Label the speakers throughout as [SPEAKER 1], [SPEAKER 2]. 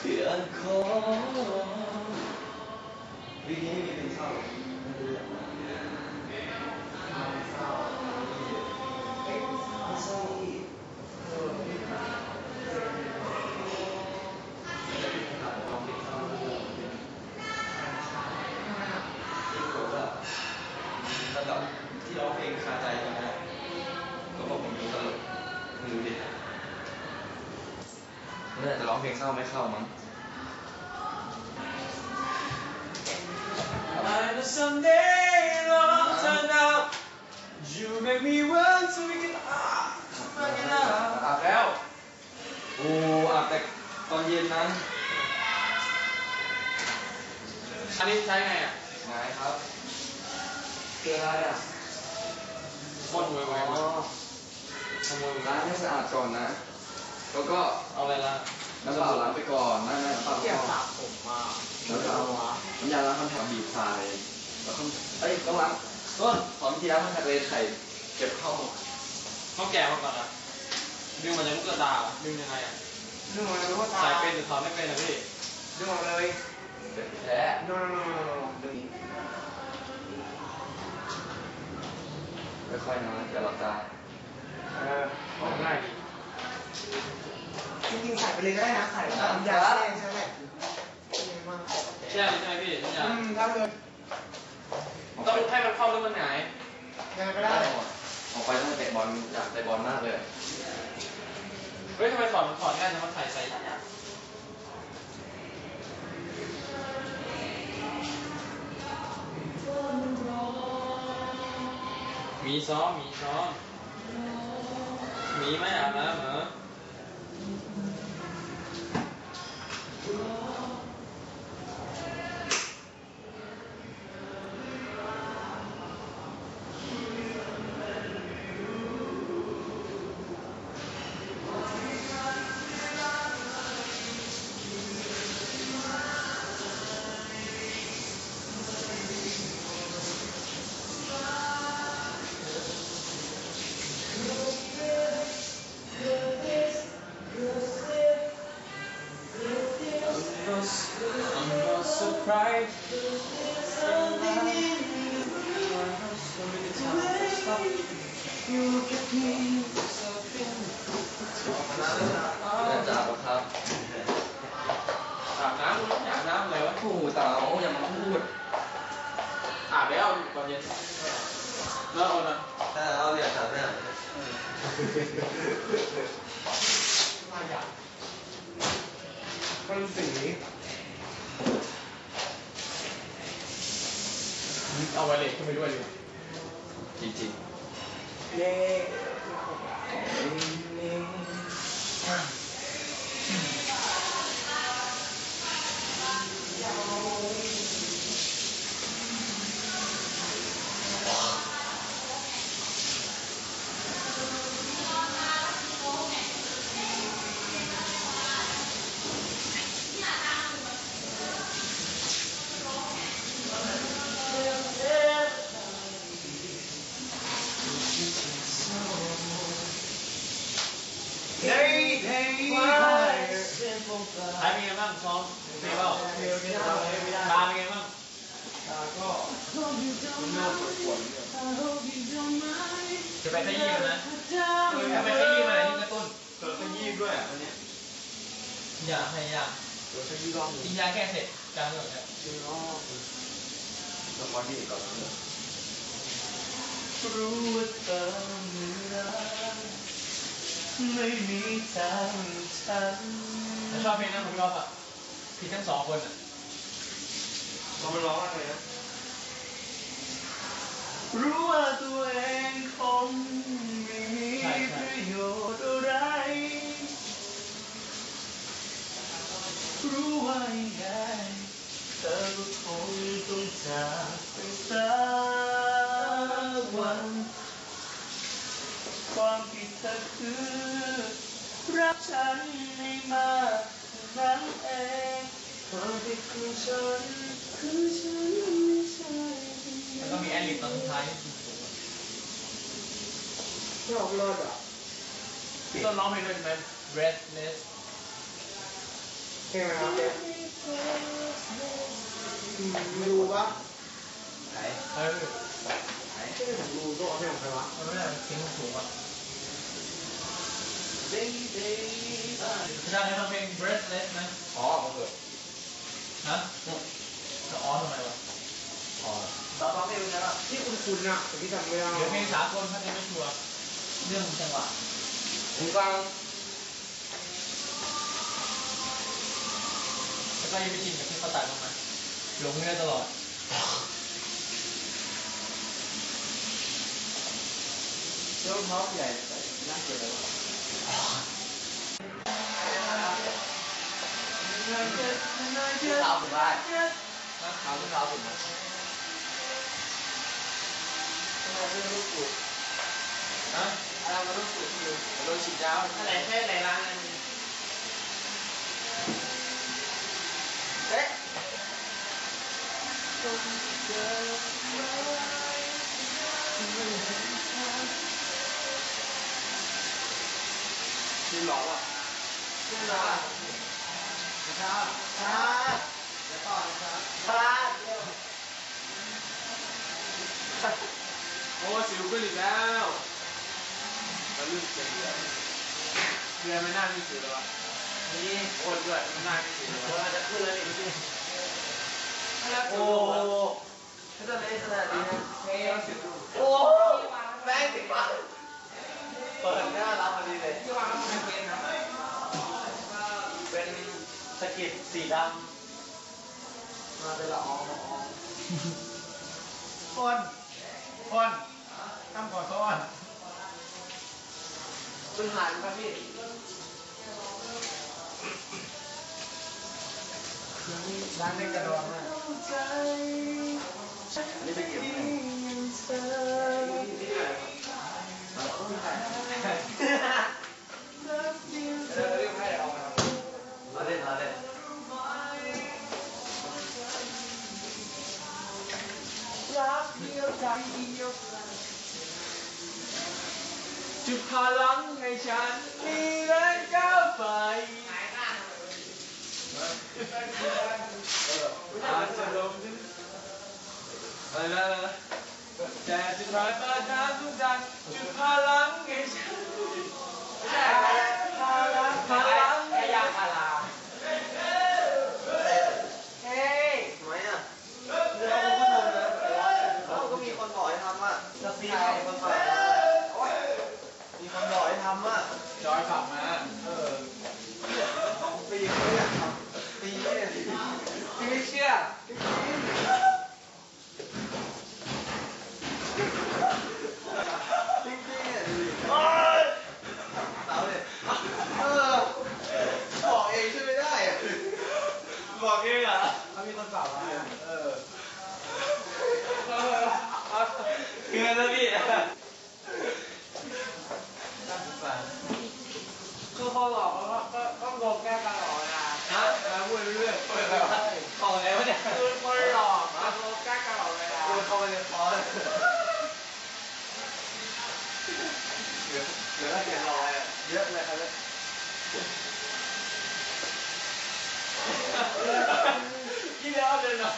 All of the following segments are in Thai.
[SPEAKER 1] เพื่อนขอวีนี้มีเไม่น่าจะร้องเพลงเศร้าไม่เข้ามั้ง
[SPEAKER 2] I know someday love turn out You make me want to make it up make it up
[SPEAKER 1] อาบแล้ว โอ้อาบแต่ตอนเย็นนั้น
[SPEAKER 2] อันนี้ใช้ไงอะ
[SPEAKER 1] ไงครับคืออะไรอะ
[SPEAKER 2] คนรวยไว้
[SPEAKER 1] อ๋อ
[SPEAKER 2] ขโมย
[SPEAKER 1] ล้างให้สะอาดก่อนนะ แล้วก็
[SPEAKER 2] เอาอะไรละ
[SPEAKER 1] น้ำเปล่าล้างไปก่อนนั่นๆน้ำเปล่า
[SPEAKER 2] เกี่ยว
[SPEAKER 1] ก่
[SPEAKER 2] สา
[SPEAKER 1] อน
[SPEAKER 2] ผมมา
[SPEAKER 1] แล้วก็เอาน้ำยาล้างคำแถมบีบทรายแล้วก็เอ้ยต้องล้างต้นขอวิธีล้างคำแถมเลยไข่เก็บเข้า
[SPEAKER 2] ต้องแกะมาก่อนนะดึงมันจะลูกกระตาดึงยังไงอะ
[SPEAKER 3] ดึงออกเลยว่าตา
[SPEAKER 2] ใส่เป็นหรือถอดไม่เป็นอะพี่
[SPEAKER 3] ดึงออกเลย
[SPEAKER 1] แท้
[SPEAKER 3] โนโนโนโนดึงอีก
[SPEAKER 1] ค่อยๆนะอย่าหลับตา
[SPEAKER 3] เออ
[SPEAKER 2] ออกง่ายดี
[SPEAKER 3] จริงๆใส่ไปเลยก็ได้นะใส่น้ำยาแช่ใช่ไหมดีมาก
[SPEAKER 2] แช่เลยใช่ไหมพี่ทุกอย่า
[SPEAKER 3] อื
[SPEAKER 2] ง
[SPEAKER 3] มถ้าเลย
[SPEAKER 2] ต้องให้มันเข้าแล้วมันหงาย
[SPEAKER 3] ยังไงก็ได้
[SPEAKER 1] ออกไปต้องเตะบอลอยากเตะบอลมากเลย
[SPEAKER 2] เฮ้ยทำไมถอดมันถอดง่ายจังมันใส่ใส่มีซ้อมมีซ้อมมีไหมอาบน้ำเหรอ
[SPEAKER 1] อา
[SPEAKER 2] นะ
[SPEAKER 1] ถ้าเอาอยากถามเนี่ย
[SPEAKER 3] มาอยากมันสี
[SPEAKER 2] เอาไวเลสขึ้นไปด้วยดีกว่า
[SPEAKER 1] จริง
[SPEAKER 3] เย้เฮ้ยเฮ้ย
[SPEAKER 2] ใครเป็นไงบ้างซ้อมเฟี้ยาตาเป็นไงบ้างจะไปขยี้มันนะจะไปขยี้มันที่กระตุ้น
[SPEAKER 1] เกิดขยี้ด้วยอะวันนี้
[SPEAKER 2] อย่าพยายาม
[SPEAKER 3] เดี๋ยวจะยืดรอบ
[SPEAKER 2] กินยาแก้เสร็จกลางเดือนเนี่ย
[SPEAKER 3] ยืดรอบ
[SPEAKER 1] ละครที่ก่อน
[SPEAKER 3] รู้ว่าเธอไม่รักไม่มีทางฉัน
[SPEAKER 2] ชอบเพลงนั้นผมชอบอะผิดทั้งสองคนอะ
[SPEAKER 3] เรามาร้องอะไรนะ รู้ว่าตัวเองคงไม่มีประโยชน์อะไร รู้ว่ายังไงเธอก็คงต้องจากไปสักวัน ความผิด เธอคือรักฉันไม่มากเท่านั้นเองความผิดของฉันคือฉันไม่ใช่
[SPEAKER 2] แล้วก็มีแอดลิปตอนสุดท้ายที่สูง
[SPEAKER 3] ชอบรอดอะ
[SPEAKER 2] ต้นร้องเพลงด้วยใช่ไหม Restless
[SPEAKER 4] เพลงอะไรครับเพลงดูปะ
[SPEAKER 5] ไหน
[SPEAKER 2] เออ
[SPEAKER 5] ไหน
[SPEAKER 4] ที่ผมดูตัวเพลงของใครวะ
[SPEAKER 2] มันไม่ได้ทิ้งสูงอะ
[SPEAKER 5] เด้งเด้ง
[SPEAKER 2] อาจารย์ให้ทำเพลง breathless ไหม
[SPEAKER 5] อ๋อมาเกิด
[SPEAKER 2] ฮะจะอ้อนทำไมวะ
[SPEAKER 5] อ๋อตอนฟังเพลงนั้นะ
[SPEAKER 4] ที่คุณคุณอะแต่ที่จำไม่ได้
[SPEAKER 2] เดี๋ยวเพลงสากลถ้าจะไม่ชัวร์เรื่องจังหวะ
[SPEAKER 5] ผมฟัง
[SPEAKER 2] แล้วก็ยังไม่ชินกับที่เขาตัดลงมาหลงเนื้อตลอด
[SPEAKER 5] เจ้าท็อปใหญ่น่าเกลียดเลยวะ เท้าสุดได้เท้าเท้าสุดนะเราเรื่องลูกปุด
[SPEAKER 2] ฮะ
[SPEAKER 5] อะไรมาลูกปุดคือโดนฉีดยา
[SPEAKER 4] อะไรแค่ไหนร้านนั้น
[SPEAKER 5] เอ๊ะคือหลอกอะคือหลอกอะครับครับเดี๋ยวต่อนะครับครับ
[SPEAKER 4] โอ้สิวขึ้นอีกแล้วแล้วลืมเสียงเลยเรือไม่น่ามีสิวเลยวะ
[SPEAKER 5] นี่
[SPEAKER 4] โอนด้วยไม่น่ามีสิวเลยวะ
[SPEAKER 5] มันจะขึ้นแล้วนี่
[SPEAKER 4] โอ้
[SPEAKER 5] โอ้ถ้าจะเล่นขนาดนี้นะ
[SPEAKER 4] เฮ้ยสิว
[SPEAKER 5] โอ้แม่งถึงมา เปิดหน้ารับพอดีเลย
[SPEAKER 4] ที่วางไม่เป็นนะ
[SPEAKER 5] เป็นสกิดสีดำมาเป็นละอองละออง
[SPEAKER 2] คนคนทำขอโทษ
[SPEAKER 5] คุณหายไหมครับพี่
[SPEAKER 2] ร้านเล็กกระดองนะ
[SPEAKER 5] อันนี้ไปเก็บ
[SPEAKER 4] จุดพลังให้ฉันมีแรงก้าวไปอาจจะลมถึงอะไรนะอะไรนะ แต่จะผ่านมาทางทุกดันจุดพลังให้ฉันไม่ใช่พลังพลังให้ยาพาราเฮ้ย
[SPEAKER 5] ทำไมอะเดี๋ยวเขาก็ทำนะเขาก็มีคนบอกให้ทำอะจะซีเขาคนบอกมีคนบอกให้ทำอะ
[SPEAKER 4] จอยขับมา
[SPEAKER 5] เออของปีเขาอยากทำปีเนี่ย
[SPEAKER 4] พี่ไม่เชื่อ
[SPEAKER 5] จริงจริงเนี่ยดูดิเต๋าเนี่ยเออบอกเองช่วยไม่ได้อะ
[SPEAKER 4] บอกเอง เขา
[SPEAKER 5] มีคนฝากมาเออ
[SPEAKER 4] เกินแล้วพี่
[SPEAKER 5] น่าสงสาร
[SPEAKER 4] คือพอหลอกแล้วก็ต้องลงแก้การหลอกนะฮะมาพูดเรื่อยๆ
[SPEAKER 5] ของอะไรวะเนี่ย
[SPEAKER 4] คือคนหลอกมาลงแก้การหลอกเวลา
[SPEAKER 5] กูเข้าไปในคอร์สเหลือเหลือแค่เขียนรอยอะเยอะเลยครับเนี่ย
[SPEAKER 4] ที่แล้วเดินหน่อย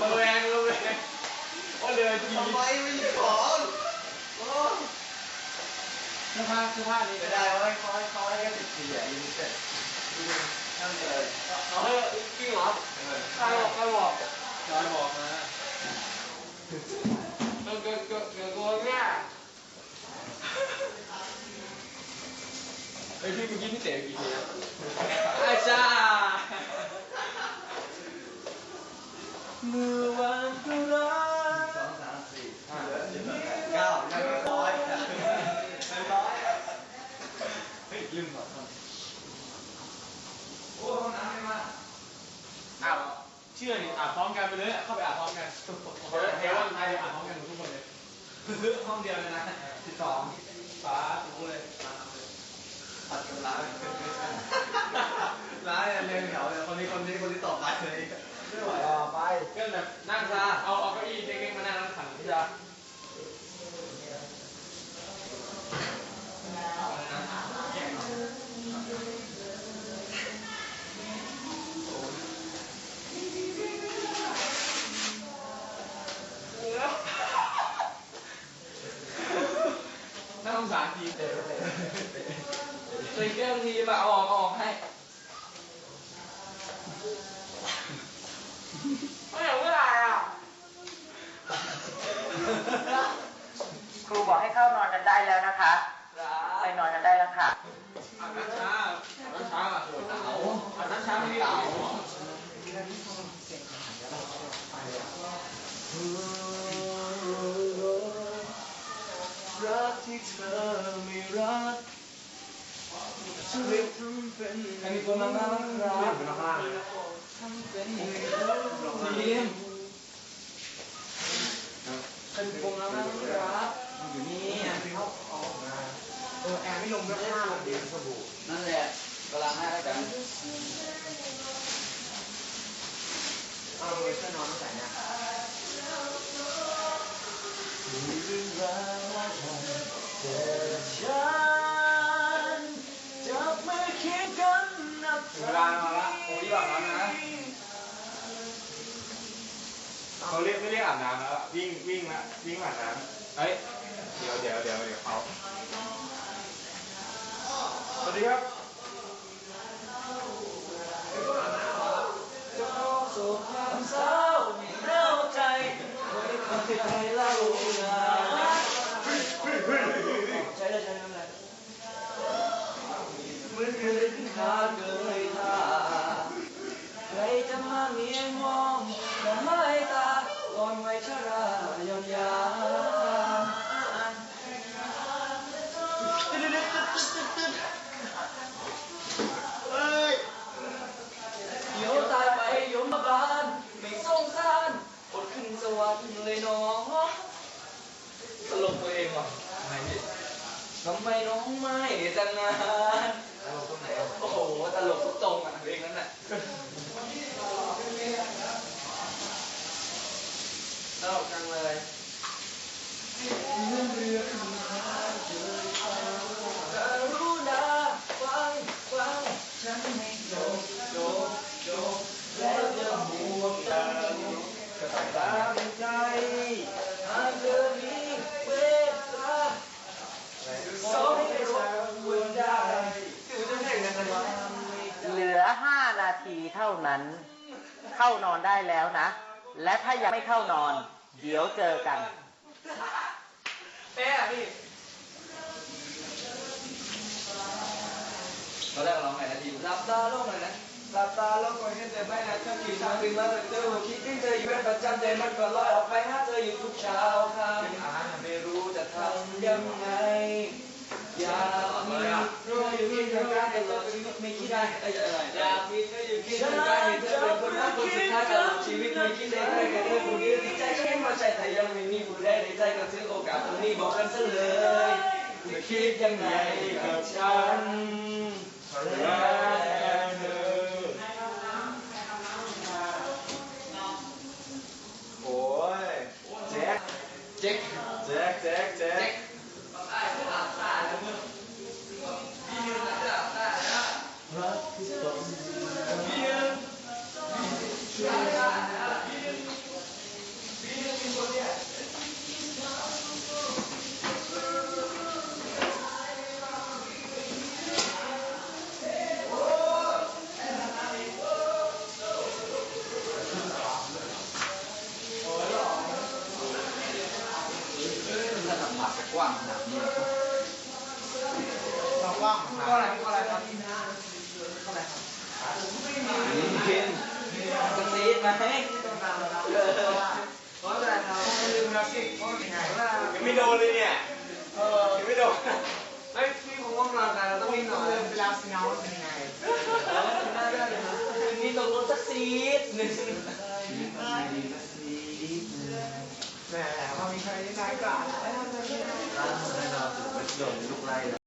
[SPEAKER 4] ระแวงระแวงว่าเดินที
[SPEAKER 5] ทำไมไม่หยิบของโอ้
[SPEAKER 4] เสื้อผ้าเสื้อผ้านี่
[SPEAKER 5] ไม่ได้ว่าให้เขาให้เขาให้แค่สิบสี่อะยิงเสร็จนั่งเลย
[SPEAKER 4] เอาเถอจริงเหรอ
[SPEAKER 5] เออ
[SPEAKER 4] ใครบอกใครบอก
[SPEAKER 5] จอยบอกมา
[SPEAKER 4] เกิดเกิดเกิดเกิดตัวเนี่ย
[SPEAKER 2] เฮ้ยพี่เมื่อกี้พี่เตะกี่ทีอะ
[SPEAKER 4] อาจารย์
[SPEAKER 2] เมื่อวันก็รัก
[SPEAKER 5] สองสามสี่ห้าหกเจ็ดแปดเก้ายังไม่ร้อยยังไม่ร้อย
[SPEAKER 2] เฮ้ยลืมเหรอ
[SPEAKER 5] โอ้ห้องน้ำไม่มา
[SPEAKER 2] อ้าบเชื่อดิอาบพร้อมกันไปเลยเข้าไปอาบพร้อมกันเฮ้ยเทวันไทยอาบพร้อมกันทุกคนเลย
[SPEAKER 5] ห้องเดียวเลยนะสิบสอง
[SPEAKER 2] ฟ้าถูเลย
[SPEAKER 5] ผัดกันร้านร้านเนี่ยเรียงแถวเลยคนนี้คนนี้คนนี้ต่อไปเลย ต่อไปเกิ
[SPEAKER 2] นแบบนั่งซาเอาเอาเก้าอี้เล็กๆมานั่งแล้วขันพี่จ้านั่าสงสารทีเตะ
[SPEAKER 5] เตะ
[SPEAKER 2] เตะ
[SPEAKER 3] เคยเรื่องทีมาเอาออกเอาออกให้ มีคนนั่งนั่งครับ
[SPEAKER 2] เป็นข้งล่างเลยนะ
[SPEAKER 3] ทีมให้มีคนนั่งนั่งครับอยู่นี่อะ
[SPEAKER 2] เออแอร์ไม่ลงด้วยข้างล่างเดี๋ยวสบู่
[SPEAKER 3] นั่นแหละกำลังให้แล้วกัน
[SPEAKER 2] เอาเวสเตอร์นอนต้งใส่นะ
[SPEAKER 3] เขา
[SPEAKER 2] เรียกไม่เรียกอาบน้ำแล้วอะวิ่งวิ่งละวิ่งอาบน้ำเอ้ยเดี๋ยวเดี๋ยวเดี๋ยวเดี๋ยวเขาสวัสดีครับ
[SPEAKER 3] จะเข้าสู่ความเศร้าไม่เล่าใจไว้คนที่ใครเล่านาใช้ได้ใช้ได้เลยเหมือนคืนขาดเลยท่าใครจะมาเมียงมองและไม่ตาก่อนไว้ชรายอนยา เดี๋ยวตายไปยมบาลไม่สงสารอดขึ้นสวรรค์เลยน้องตลกตัวเองว่ะทำไมพี่ทำไมน้องไม่แต่งงานตลกตรงไหนโอ้โหตลกทุกตรงอะเพลงนั้นน่ะตลกจังเลยกรุณาฟังฟังฉันให้จบจบจบแล้วจะห่วงตามก็ตามใจหากเธอมีเวทนาสองให้เราควรได้คือจะให้กันทำไม
[SPEAKER 6] เหลือ 5 นาทีเท่านั้น เข้านอนได้แล้วนะ และถ้ายังไม่เข้านอน เดี๋ยวเจอกัน
[SPEAKER 3] เป๊ะอะพี่ตอนแรกร้องไงนะทีหลับตาลงเลยนะหลับตาลงก่อนให้เธอไม่นะถ้ากี่ทางถึงแล้วเธอคิดถึงเธออยู่เป็นประจำใจมันก็ลอยออกไปหาเธออยู่ทุกเช้าค่ำไม่รู้จะทำยังไง อยากมีเธออยู่ที่ทำงานตลอดชีวิตไม่คิดได้เอ้ยออยากมีเธออยู่ที่ทำงานเธอเป็นคนรักคนสุดท้ายตลอดชีวิตไม่คิดเลยใครแค่เธอคนเดียวที่ใจฉันมาใจแต่ยังไม่มีผู้ใดในใจก็ถือโอกาสตรงนี้บอกกันซะเลยจะคิดยังไงกับฉัน
[SPEAKER 2] รักเธอโอ้ยแจ็ค
[SPEAKER 3] เจ๊ก
[SPEAKER 2] แจ็คแจ็คแจ็ค ดนเลยเนี่ย
[SPEAKER 3] เออ
[SPEAKER 2] ยังไม่โดน
[SPEAKER 3] เฮ้ยพี่ผมว่างานกันเราต้องวิ่งหน่อย
[SPEAKER 2] เวลาสเงาเป็นยังไง
[SPEAKER 3] ได้ได้เลยนะคืนนี้ตกลงสักซีดหนึ่ง
[SPEAKER 2] แหมพอมีใครได้นายกล่าว
[SPEAKER 3] ร้านของเราถูกไปโดนลูกไล่